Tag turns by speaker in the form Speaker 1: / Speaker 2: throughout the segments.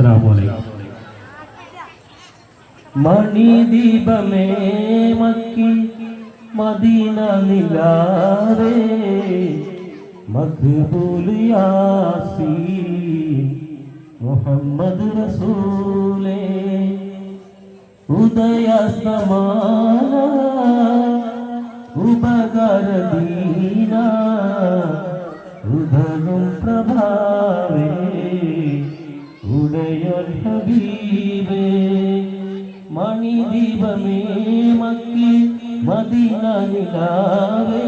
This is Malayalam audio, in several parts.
Speaker 1: അസ്സലാമു അലൈക്കും മണിദീപമേ മക്കി മദീന നിലാവേ മഖ്ബൂൽ യാസീൻ മുഹമ്മദ് റസൂലേ ഉദയസ്തമാന ഉപകരദീന ഉദകും പ്രഭാവേ ഉടയൊരു ഹബീബേ മണിദീപമേ മക്കി മദീന നിലാവേ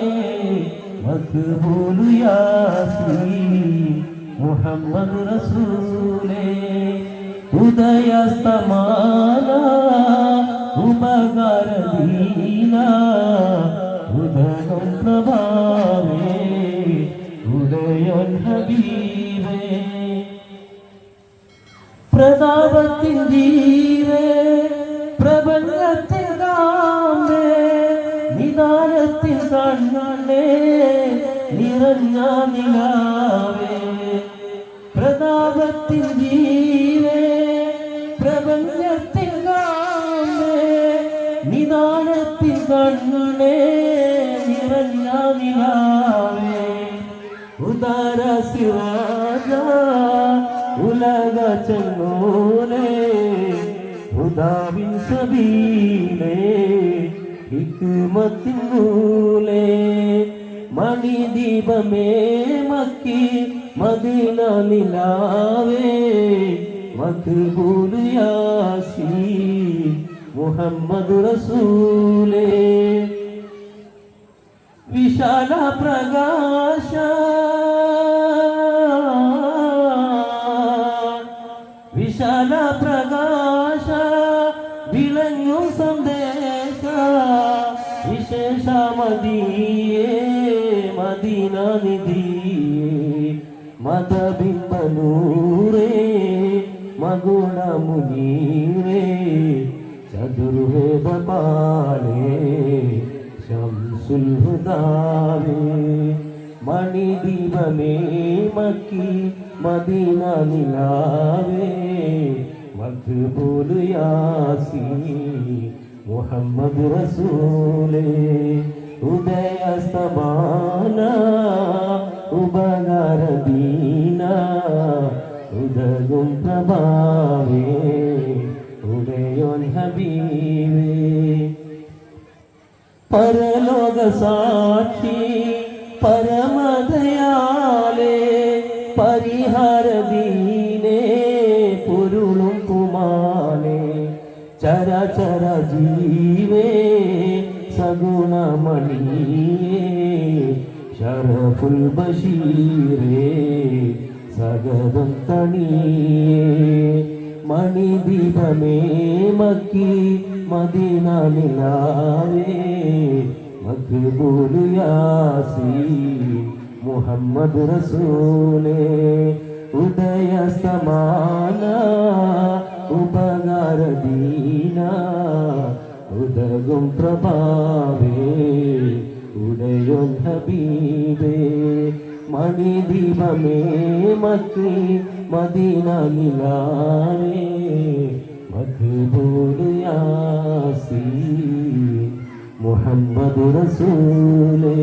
Speaker 1: മഖ്ബൂൽ യാസീൻ മുഹമ്മദ് റസൂലേ ഉദയസ്തമാന പ്രതാപത്തിൻ ജീവേ പ്രപഞ്ചത്തിൽ കാമ്പേ നിദാനത്തിൻ കണ്ണേ നിറഞ്ഞ നിലാവേ. പ്രതാപത്തിൻ ജീവേ പ്രപഞ്ചത്തിൽ കാമ്പേ നിദാനത്തിൻ കണ്ണേ നിറഞ്ഞ നിലാവേ. ഉദാര സിറാജ ഉലക ചെന്നോലേ ഉദാവിൻ സബീലേ ഹിക്മത്തിൻ നൂലേ മണിദീപമേ മക്കി മദീന നിലാവേ മഖ്ബൂൽ യാസി മുഹമ്മദ് റസൂലേ. വിശാല പ്രകാശ വിശാല പ്രകാശ വിളങ്ങും സന്ദേശ വിശേഷ മതിയേ മദീന നിധിയേ മതബിംബനൂറേ മഗുണമുനീരേ ചതുർവേദ പാലേ ശംസുൽ ഹുദാവേ മണിദീപമേ മക്കി മദീന നിലാവേ മഖ്ബൂൽ യാസീൻ മുഹമ്മദ് റസൂലേ. ഉദയസ്തമാന ഉപകാരദീന ഉദകും പ്രഭാവേ ഉദയോൻ ഹബീവേ പരലോക സാക്ഷി പരമദയാലേ. ചരചര ജീവേ സഗുണമണിയേ ഷറഫുൽ ബഷീരേ സഗതം തണിയേ. മണിദീപമേ മക്കി മദീന നിലാവേ മഖ്ബൂൽ യാസീൻ മുഹമ്മദ് റസൂലേ. ഉദയസ്തമാന ഉദകും പ്രഭാവേ ഉടയൊൻ ഹബീബേ. മണിദീപമേ മക്കി മദീന നിലാവേ മഖ്ബൂൽ യാസീൻ മുഹമ്മദ് റസൂലേ.